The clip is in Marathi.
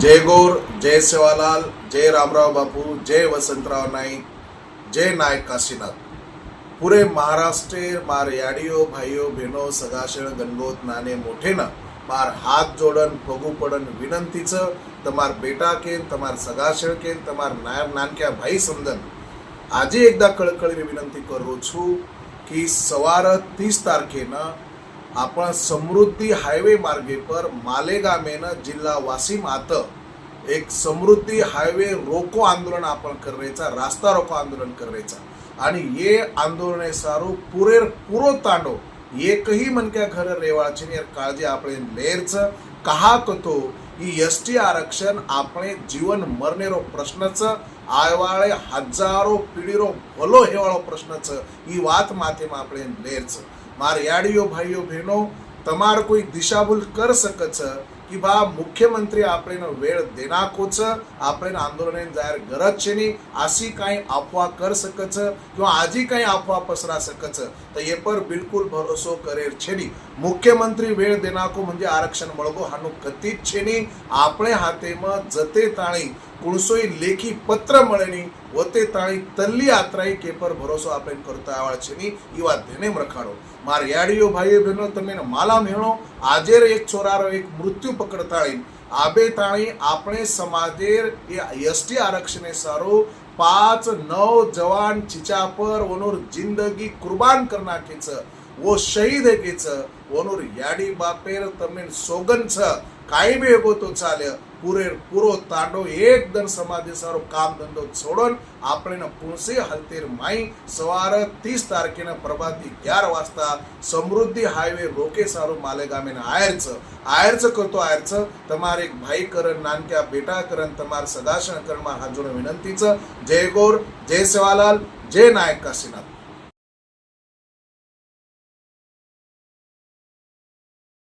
जय गौर जय सेवालाल जय रामराव बापू जय वसंतराव नाईक जय नायक काशीनाथ. पुरे महाराष्ट्र मार याडियो भाईओ बहिणो सगाशेळ गणगोत नाणे मोठेनं मार हात जोडन पगू पडन विनंतीचं तमार बेटा केन तमार સગાશળ કેન तमार नाय नानक्या भाई समजन आजी एकदा कळकळीने विनंती करू छू की सवार तीस तारखेनं आपण समृद्धी हायवे માર્ગે પર માલેગામેના जिल्हा વાસીમ आत एक समृद्धी हायवे रोको आंदोलन आपण करायचा रास्ता रोको आंदोलन करायचा आणि ये आंदोलने सारू पुरेर पुरो तांडो एकही मनक्या घर रेवाळची काळजी आपण लेरच कहा कतो ಈ ಎಸ್ ಟಿ આરક્ષણ આપણે જીવન મરનેરો પ્રશ્ન છે આવાળે હજારો પીઢીરો ભલો હેવાળો પ્રશ્ન છે એ વાત માથેમાં આપણે લેર છે માર યાડીઓ ભાઈઓ બહેનો તમાર કોઈ દિશાભૂલ કરી શકે છે કે બા મુખ્યમંત્રી આપણે વેળ દેનાકો છે આપણે આંદોલન જાહેર ગરજ છે નહીં આસી કાંઈ અફવા કર શકે છે किंवा आजी काही अफवा पसरा શકે છે તો એ પર બિલકુલ ભરોસો કરેર છે નહીં મુખ્યમંત્રી વેળ દેનાકો म्हणजे આરક્ષણ મળગો હાનું કતી જ છે નહીં આપણે હાથેમાં જતે તાણી કુણસોઈ લેખી પત્ર મળે નહીં વતે તાણી તલ્લી આત્રાઈ કે પર ભરોસો આપણે કરતા આવડે છે નહીં એ વાત ધ્યાને રખાડો માર યાડીઓ ભાઈઓ બહેનો તમે એને માલા મેળો આજેર એક છોરારો એક મૃત્યુ પકડતાળી આબે તાણી આપણે સમાજેર એ એસટી આરક્ષણે સારો પાંચ નવ જવાન ચીચા પર ઓનોર જિંદગી કુરબાન કરી નાખી છે વો શહીદ કે છે ઓનોર યાડી બાપેર તમને સોગન છે કાંઈ બી એગો તો ચાલ્યા પૂરે પૂરો તાડો એક દર સમાજે સારો કામ ધંધો છોડોન આપણે પુણસી હલતેર માઈ સવારે ત્રીસ તારીખેના પ્રભાતથી અગિયાર વાજતા સમૃદ્ધિ હાઈવે રોકે સારો માલેગામે આયર્ચ આયર્ચ કરતો આયર્ચ તમારે એક ભાઈ કરણ નાનક્યા બેટા કરણ તમારા સદાશણ કરમાં હાજર વિનંતી છે જય ગોર જય સેવાલાલ જય નાયક કાશીનાથ